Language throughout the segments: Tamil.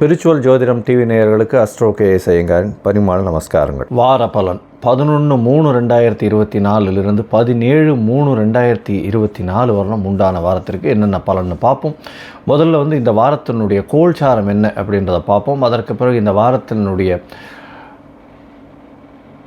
ஸ்பிரிச்சுவல் ஜோதிடம் டிவி நேயர்களுக்கு அஸ்ட்ரோ கே ஐயங்காரின் பரிமாண நமஸ்காரங்கள். வார பலன். பதினொன்று மூணு ரெண்டாயிரத்தி இருபத்தி நாலுலேருந்து பதினேழு மூணு ரெண்டாயிரத்தி இருபத்தி நாலு வரலாம் உண்டான வாரத்திற்கு என்னென்ன பலன்னு பார்ப்போம். முதல்ல வந்து இந்த வாரத்தினுடைய கோல்சாரம் என்ன அப்படின்றத பார்ப்போம். அதற்கு பிறகு இந்த வாரத்தினுடைய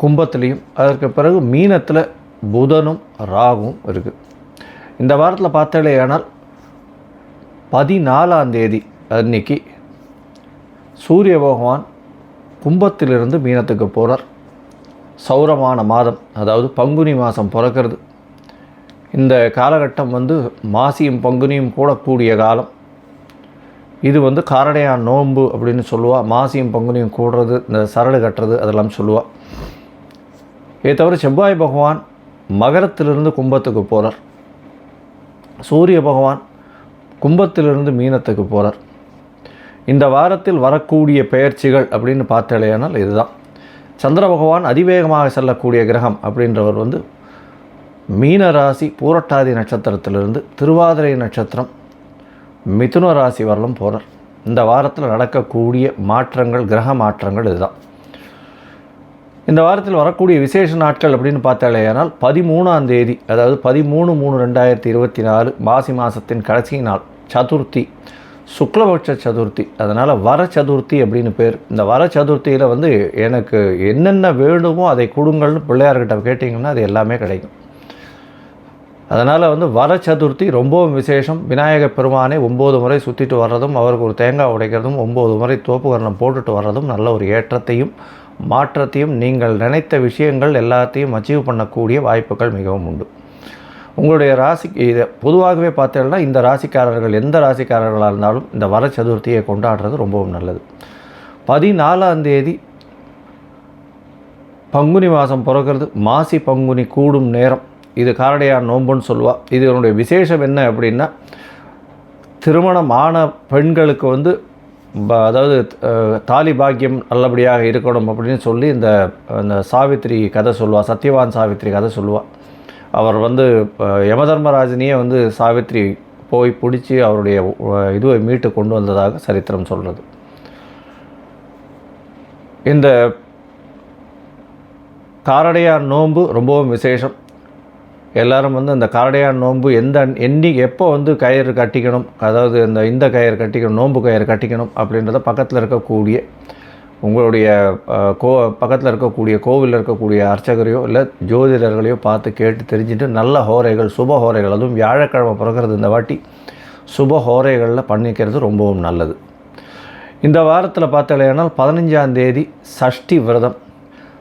கும்பத்துலேயும் அதற்கு பிறகு மீனத்தில் புதனும் ராகும் இருக்குது இந்த வாரத்தில் பார்த்தாலேயானால் பதினாலாம் தேதி அன்னைக்கு சூரிய பகவான் கும்பத்திலிருந்து மீனத்துக்கு போகிறார் சௌரமான மாதம் அதாவது பங்குனி மாதம் பிறக்கிறது. இந்த காலகட்டம் வந்து மாசியும் பங்குனியும் கூடக்கூடிய காலம். இது வந்து காரடையான் நோன்பு அப்படின்னு சொல்லுவாள் மாசியும் பங்குனியும் கூடுறது இந்த சரடு கட்டுறது அதெல்லாம் சொல்லுவா. இதை தவிர செவ்வாய் பகவான் மகரத்திலிருந்து கும்பத்துக்கு போகிறார் சூரிய பகவான் கும்பத்திலிருந்து மீனத்துக்கு போகிறார் இந்த வாரத்தில் வரக்கூடிய பெயர்ச்சிகள் அப்படின்னு பார்த்தாலேயானால் இதுதான். சந்திர பகவான் அதிவேகமாக செல்லக்கூடிய கிரகம் அப்படின்றவர் வந்து மீனராசி பூரட்டாதி நட்சத்திரத்திலிருந்து திருவாதிரை நட்சத்திரம் மிதுன ராசி வரலும் போகிறார் இந்த வாரத்தில் நடக்கக்கூடிய மாற்றங்கள் கிரக மாற்றங்கள் இதுதான். இந்த வாரத்தில் வரக்கூடிய விசேஷ நாட்கள் அப்படின்னு பார்த்தாலேயானால் பதிமூணாம் தேதி அதாவது பதிமூணு மூணு ரெண்டாயிரத்தி இருபத்தி நாலு மாசி மாதத்தின் கடைசி நாள் சதுர்த்தி சுக்லபட்ச சதுர்த்தி. அதனால் வர சதுர்த்தி அப்படின்னு பேர். இந்த வர சதுர்த்தியில் வந்து எனக்கு என்னென்ன வேணுமோ அதை கொடுங்கள்னு பிள்ளையார்கிட்ட கேட்டிங்கன்னா அது எல்லாமே கிடைக்கும். அதனால் வந்து வர சதுர்த்தி ரொம்பவும் விசேஷம். விநாயக பெருமானை ஒம்பது முறை சுற்றிட்டு வர்றதும் அவருக்கு ஒரு தேங்காய் உடைக்கிறதும் ஒம்பது முறை தோப்புகரணம் போட்டுட்டு வர்றதும் நல்ல ஒரு ஏற்றத்தையும் மாற்றத்தையும் நீங்கள் நினைத்த விஷயங்கள் எல்லாத்தையும் அச்சீவ் பண்ணக்கூடிய வாய்ப்புகள் மிகவும் உண்டு. உங்களுடைய ராசி இதை பொதுவாகவே பார்த்தீங்கன்னா இந்த ராசிக்காரர்கள் எந்த ராசிக்காரர்களாக இருந்தாலும் இந்த வர சதுர்த்தியை கொண்டாடுறது ரொம்பவும் நல்லது. பதினாலாம் தேதி பங்குனி மாதம் பிறக்கிறது. மாசி பங்குனி கூடும் நேரம். இது காரடையார் நோன்புன்னு சொல்லுவா. இதனுடைய விசேஷம் என்ன அப்படின்னா திருமணம் ஆன பெண்களுக்கு வந்து ப- அதாவது தாலி பாக்கியம் நல்லபடியாக இருக்கணும் அப்படின்னு சொல்லி இந்த இந்த சாவித்திரி கதை சொல்லுவாள் சத்யவான் சாவித்திரி கதை சொல்லுவாள் அவர் வந்து அஹ், யமதர்மராஜனையே வந்து சாவித்திரி போய் பிடிச்சி அவருடைய இதுவை மீட்டு கொண்டு வந்ததாக சரித்திரம் சொல்கிறது இந்த காரடையார் நோன்பு ரொம்பவும் விசேஷம். எல்லோரும் வந்து அந்த காரடையான் நோன்பு எந்த எண்ணி எப்போ வந்து கயிறு கட்டிக்கணும்? அதாவது இந்த இந்த கயிறு கட்டிக்கணும் நோன்பு கயிறு கட்டிக்கணும் அப்படின்றத பக்கத்தில் இருக்கக்கூடிய உங்களுடைய கோ பக்கத்தில் இருக்கக்கூடிய கோவிலில் இருக்கக்கூடிய அர்ச்சகரையோ இல்லை ஜோதிடர்களையோ பார்த்து கேட்டு தெரிஞ்சுட்டு நல்ல ஹோரைகள் சுப ஹோரைகள் அதுவும் வியாழக்கிழமை பிறக்கிறது இந்த வாட்டி சுப ஹோரைகளில் பண்ணிக்கிறது ரொம்பவும் நல்லது. இந்த வாரத்தில் பார்த்தாலேனால் பதினஞ்சாம் தேதி சஷ்டி விரதம்.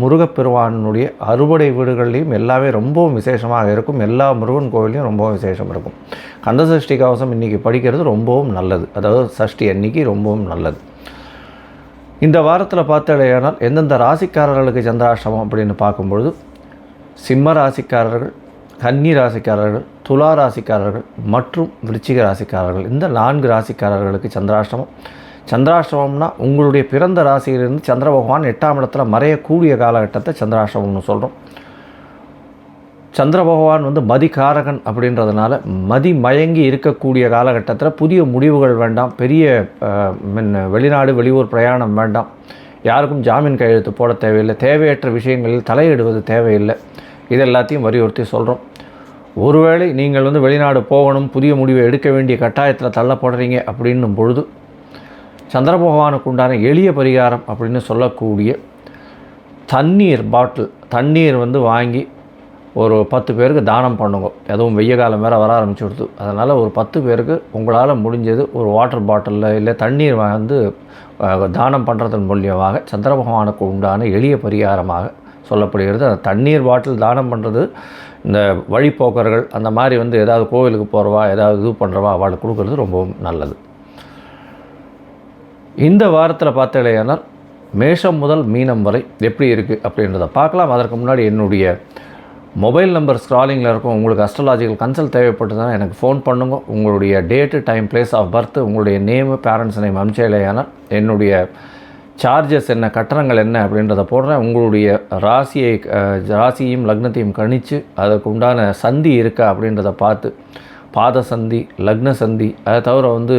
முருகப்பெருவானுடைய அறுபடை வீடுகள்லையும் எல்லாமே ரொம்பவும் விசேஷமாக இருக்கும். எல்லா முருகன் கோவிலையும் ரொம்பவும் விசேஷம் இருக்கும். கந்த சஷ்டி கவசம் இன்றைக்கி படிக்கிறது ரொம்பவும் நல்லது. அதாவது சஷ்டி அன்னைக்கு ரொம்பவும் நல்லது. இந்த வாரத்தில் பார்த்தடையானால் எந்தெந்த ராசிக்காரர்களுக்கு சந்திராஷ்டமம் அப்படின்னு பார்க்கும்பொழுது சிம்ம ராசிக்காரர்கள் கன்னி ராசிக்காரர்கள் துலா ராசிக்காரர்கள் மற்றும் விருச்சிக ராசிக்காரர்கள். இந்த நான்கு ராசிக்காரர்களுக்கு சந்திராஷ்டமம். சந்திராஷ்டமம்னா உங்களுடைய பிறந்த ராசியிலிருந்து சந்திர பகவான் எட்டாம் இடத்துல மறையக்கூடிய காலகட்டத்தை சந்திராஷ்டமம்னு சொல்கிறோம் சந்திர பகவான் வந்து மதிகாரகன் அப்படின்றதுனால மதி மயங்கி இருக்கக்கூடிய காலகட்டத்தில் புதிய முடிவுகள் வேண்டாம். பெரிய வெளிநாடு வெளியூர் பிரயாணம் வேண்டாம். யாருக்கும் ஜாமீன் கையெழுத்து போட தேவையில்லை. தேவையற்ற விஷயங்களில் தலையிடுவது தேவையில்லை. இது எல்லாத்தையும் வலியுறுத்தி சொல்கிறோம் ஒருவேளை நீங்கள் வந்து வெளிநாடு போகணும் புதிய முடிவை எடுக்க வேண்டிய கட்டாயத்தில் தள்ளப்படுறீங்க அப்படின்னும் பொழுது சந்திர பகவானுக்கு உண்டான எளிய பரிகாரம் அப்படின்னு சொல்லக்கூடிய தண்ணீர் பாட்டில். தண்ணீர் வந்து வாங்கி ஒரு பத்து பேருக்கு தானம் பண்ணுங்க. எதுவும் வெய்ய காலம் வேறு வர ஆரம்பிச்சு கொடுத்து அதனால் ஒரு பத்து பேருக்கு உங்களால் முடிஞ்சது ஒரு வாட்டர் பாட்டிலில் இல்லை தண்ணீர் வந்து தானம் பண்ணுறதன் மூலியமாக சந்திர பகவானுக்கு உண்டான எளிய பரிகாரமாக சொல்லப்படுகிறது. அந்த தண்ணீர் பாட்டில் தானம் பண்ணுறது இந்த வழிப்போக்கர்கள் அந்த மாதிரி வந்து ஏதாவது கோவிலுக்கு போகிறவா ஏதாவது இது பண்ணுறவா அவளுக்கு கொடுக்குறது ரொம்பவும் நல்லது. இந்த வாரத்தில் பார்த்தாலேயானால் மேஷம் முதல் மீனம் வரை எப்படி இருக்குது அப்படின்றத பார்க்கலாம். அதற்கு முன்னாடி என்னுடைய மொபைல் நம்பர் ஸ்க்ராலிங்கில் இருக்கும். உங்களுக்கு அஸ்ட்ராலாஜிக்கல் கன்சல்ட் தேவைப்பட்டதுன்னா எனக்கு ஃபோன் பண்ணுங்க. உங்களுடைய date time place of birth உங்களுடைய நேமு பேரண்ட்ஸ் நேம் அனுப்பிச்சேலையானால் என்னுடைய சார்ஜஸ் என்ன கட்டணங்கள் என்ன அப்படின்றத போடுறேன். உங்களுடைய ராசியை ராசியும் ராசியையும் லக்னத்தையும் கணித்து அதுக்கு உண்டான சந்தி இருக்கா அப்படின்றத பார்த்து பாத சந்தி லக்ன சந்தி அதை தவிர வந்து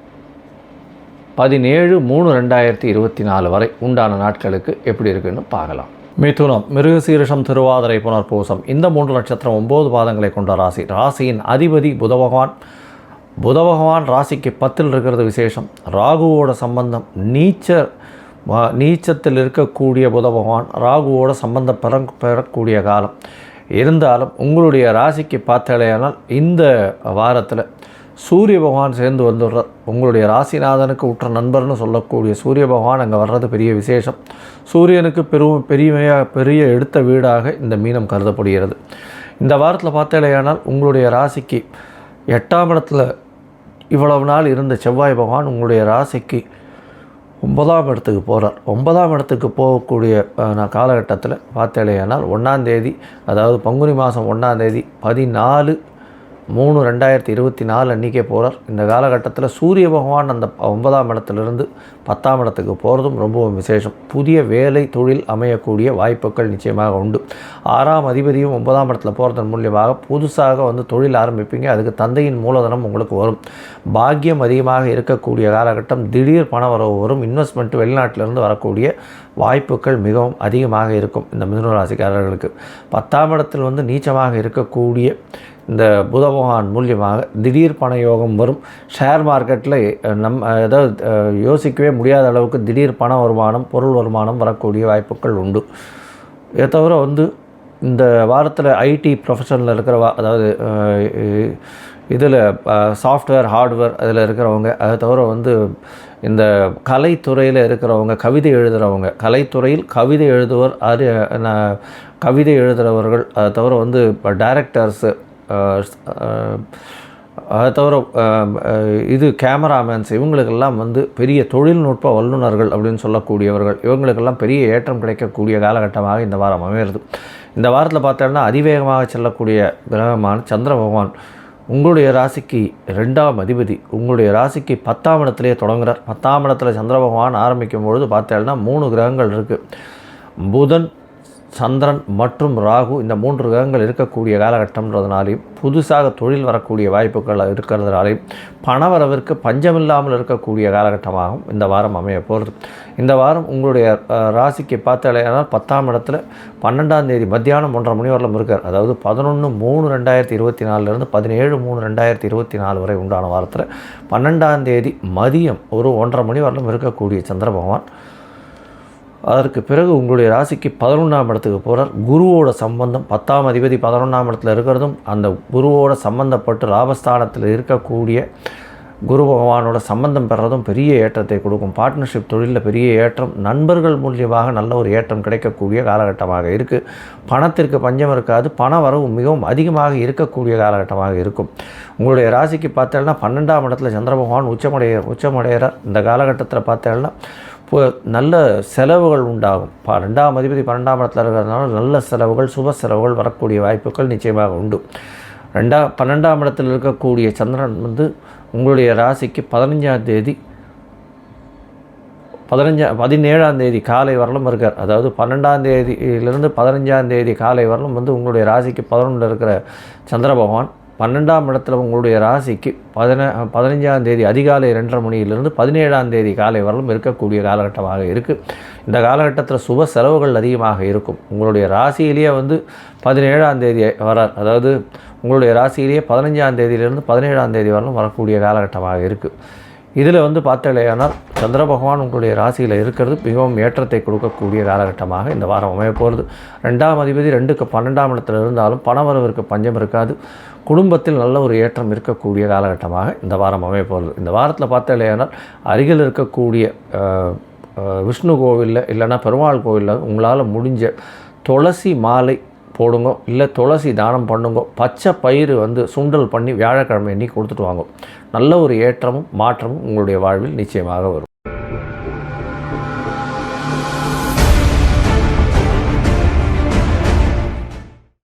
பதினேழு மூணு ரெண்டாயிரத்தி இருபத்தி நாலு வரை உண்டான நாட்களுக்கு எப்படி இருக்குன்னு பார்க்கலாம். மிதுனம் மிருகசீரிஷம் திருவாதிரை புனர்பூசம் இந்த மூன்று நட்சத்திரம் ஒம்பது பாதங்களை கொண்ட ராசி. ராசியின் அதிபதி புத பகவான். புத பகவான் ராசிக்கு பத்தில் இருக்கிறது விசேஷம். ராகுவோட சம்பந்தம் நீச்சர் நீச்சத்தில் இருக்கக்கூடிய புத பகவான் ராகுவோட சம்பந்தம் பெற பெறக்கூடிய காலம். இருந்தாலும் உங்களுடைய ராசிக்கு பார்த்தாலேயானால் இந்த வாரத்தில் சூரிய பகவான் சேர்ந்து வந்துடுறார் உங்களுடைய ராசிநாதனுக்கு உற்ற நண்பர்னு சொல்லக்கூடிய சூரிய பகவான் அங்கே வர்றது பெரிய விசேஷம். சூரியனுக்கு பெரும் பெரியமையாக பெரிய எடுத்த வீடாக இந்த மீனம் கருதப்படுகிறது. இந்த வாரத்தில் பார்த்தாலேயானால் உங்களுடைய ராசிக்கு எட்டாம் இடத்துல இவ்வளவு நாள் இருந்த செவ்வாய் பகவான் உங்களுடைய ராசிக்கு ஒன்பதாம் இடத்துக்கு போகிறார் ஒன்பதாம் இடத்துக்கு போகக்கூடிய நான் காலகட்டத்தில் பார்த்தேலையானால் ஒன்றாந்தேதி அதாவது பங்குனி மாதம் ஒன்றாந்தேதி பதினாலு மூணு ரெண்டாயிரத்தி இருபத்தி நாலு அன்றைக்கே போகிறார் இந்த காலகட்டத்தில் சூரிய பகவான் அந்த ஒன்பதாம் இடத்துலேருந்து பத்தாம் இடத்துக்கு போகிறதும் ரொம்பவும் விசேஷம். புதிய வேலை தொழில் அமையக்கூடிய வாய்ப்புகள் நிச்சயமாக உண்டு. ஆறாம் அதிபதியும் ஒன்பதாம் இடத்துல போகிறதன் மூலியமாக புதுசாக வந்து தொழில் ஆரம்பிப்பீங்க. அதுக்கு தந்தையின் மூலதனம் உங்களுக்கு வரும். பாக்கியம் அதிகமாக இருக்கக்கூடிய காலகட்டம் திடீர் பண வரவு வரும். இன்வெஸ்ட்மெண்ட் வெளிநாட்டிலிருந்து வரக்கூடிய வாய்ப்புகள் மிகவும் அதிகமாக இருக்கும் இந்த மிதுனராசிக்காரர்களுக்கு பத்தாம் இடத்தில் வந்து நீச்சமாக இருக்கக்கூடிய இந்த புத பகவான் மூலியமாக திடீர் பண யோகம் வரும். ஷேர் மார்க்கெட்டில் நம் ஏதாவது யோசிக்கவே முடியாத அளவுக்கு திடீர் பண வருமானம் பொருள் வருமானம் வரக்கூடிய வாய்ப்புகள் உண்டு. இதை தவிர வந்து இந்த வாரத்தில் ஐடி ப்ரொஃபஷனில் இருக்கிறவா அதாவது இதில் சாஃப்ட்வேர் ஹார்ட்வேர் அதில் இருக்கிறவங்க அதை தவிர வந்து இந்த கலைத்துறையில் இருக்கிறவங்க கவிதை எழுதுகிறவங்க கலைத்துறையில் கவிதை எழுதுவர் அறி கவிதை எழுதுகிறவர்கள் அதை தவிர வந்து இப்போ டேரக்டர்ஸு அதை தவிர இது கேமராமேன்ஸ் இவங்களுக்கெல்லாம் வந்து பெரிய தொழில்நுட்ப வல்லுநர்கள் அப்படின்னு சொல்லக்கூடியவர்கள். இவங்களுக்கெல்லாம் பெரிய ஏற்றம் கிடைக்கக்கூடிய காலகட்டமாக இந்த வாரம் அமையிறது இந்த வாரத்தில் பார்த்தோம்னா அதிவேகமாக செல்லக்கூடிய கிரகமான சந்திர பகவான். உங்களுடைய ராசிக்கு ரெண்டாம் அதிபதி உங்களுடைய ராசிக்கு பத்தாம் இடத்துலேயே தொடங்குறார். பத்தாம் இடத்துல சந்திர பகவான் ஆரம்பிக்கும் பொழுது பார்த்தேன்னா மூணு கிரகங்கள் இருக்குது புதன் சந்திரன் மற்றும் ராகு இந்த மூன்று கிரகங்கள் இருக்கக்கூடிய காலகட்டம்ன்றதுனாலையும் புதுசாக தொழில் வரக்கூடிய வாய்ப்புகள் இருக்கிறதுனாலையும் பணவரவிற்கு பஞ்சமில்லாமல் இருக்கக்கூடிய காலகட்டமாகவும் இந்த வாரம் அமைய போகிறது. இந்த வாரம் உங்களுடைய ராசிக்கு பார்த்தாலேனால் பத்தாம் இடத்துல பன்னெண்டாம் தேதி மத்தியானம் ஒன்றரை மணி வரலும் இருக்கார். அதாவது பதினொன்று மூணு ரெண்டாயிரத்தி இருபத்தி நாலுலேருந்து பதினேழு மூணு ரெண்டாயிரத்தி இருபத்தி நாலு வரை உண்டான வாரத்தில் பன்னெண்டாம் தேதி மதியம் ஒரு ஒன்றரை மணி வரலும் இருக்கக்கூடிய சந்திர பகவான். அதற்கு பிறகு உங்களுடைய ராசிக்கு பதினொன்றாம் இடத்துக்கு போகிறார் குருவோட சம்பந்தம் பத்தாம் அதிபதி பதினொன்றாம் இடத்துல இருக்கிறதும் அந்த குருவோட சம்பந்தப்பட்டு லாபஸ்தானத்தில் இருக்கக்கூடிய குரு பகவானோட சம்பந்தம் பெறதும் பெரிய ஏற்றத்தை கொடுக்கும். பார்ட்னர்ஷிப் தொழிலில் பெரிய ஏற்றம் நண்பர்கள் மூலியமாக நல்ல ஒரு ஏற்றம் கிடைக்கக்கூடிய காலகட்டமாக இருக்குது பணத்திற்கு பஞ்சம் இருக்காது பண வரவு மிகவும் அதிகமாக இருக்கக்கூடிய காலகட்டமாக இருக்கும். உங்களுடைய ராசிக்கு பார்த்தேன்னா பன்னெண்டாம் இடத்துல சந்திர பகவான் உச்சமடைய உச்சமடைகிறார். இந்த காலகட்டத்தில் பார்த்தேன்னா இப்போ நல்ல செலவுகள் உண்டாகும். ப ரெண்டாம் அதிபதி பன்னெண்டாம் இடத்துல இருக்கிறதுனால நல்ல செலவுகள் சுப செலவுகள் வரக்கூடிய வாய்ப்புகள் நிச்சயமாக உண்டு. ரெண்டாம் பன்னெண்டாம் இடத்தில் இருக்கக்கூடிய சந்திரன் வந்து உங்களுடைய ராசிக்கு பதினஞ்சாம் தேதி பதினஞ்சா பதினேழாம் தேதி காலை வரலும் இருக்கார். அதாவது பன்னெண்டாம் தேதியிலிருந்து பதினஞ்சாம் தேதி காலை வரலும் வந்து உங்களுடைய ராசிக்கு பதினொன்றில் இருக்கிற சந்திர பகவான் பன்னெண்டாம் இடத்துல உங்களுடைய ராசிக்கு பதின பதினஞ்சாம் தேதி அதிகாலை ரெண்டரை மணியிலிருந்து பதினேழாம் தேதி காலை வரலும் இருக்கக்கூடிய காலகட்டமாக இருக்குது இந்த காலகட்டத்தில் சுப செலவுகள் அதிகமாக இருக்கும். உங்களுடைய ராசியிலேயே வந்து பதினேழாம் தேதி வரார். அதாவது உங்களுடைய ராசியிலேயே பதினஞ்சாம் தேதியிலிருந்து பதினேழாம் தேதி வரலும் வரக்கூடிய காலகட்டமாக இருக்குது இதில் வந்து பார்த்தாலேயானால் சந்திர பகவான் உங்களுடைய ராசியில் இருக்கிறது. மிகவும் ஏற்றத்தை கொடுக்கக்கூடிய காலகட்டமாக இந்த வாரம் அமைய போகிறது ரெண்டாம் அதிபதி ரெண்டுக்கு பன்னெண்டாம் இடத்துல இருந்தாலும் பணவரவிற்கு பஞ்சம் இருக்காது. குடும்பத்தில் நல்ல ஒரு ஏற்றம் இருக்கக்கூடிய காலகட்டமாக இந்த வாரம் அமையப்போகிறது. இந்த வாரத்தில் பார்த்தாலேயானால் அருகில் இருக்கக்கூடிய விஷ்ணு கோவிலில் இல்லைன்னா பெருமாள் கோவிலில் உங்களால் முடிஞ்ச துளசி மாலை போடுங்க இல்லை துளசி தானம் பண்ணுங்க பச்சை பயிறு வந்து சுண்டல் பண்ணி வியாழக்கிழமை எண்ணி கொடுத்துட்டு வாங்க. நல்ல ஒரு ஏற்றமும் மாற்றமும் உங்களுடைய வாழ்வில் நிச்சயமாக வரும்.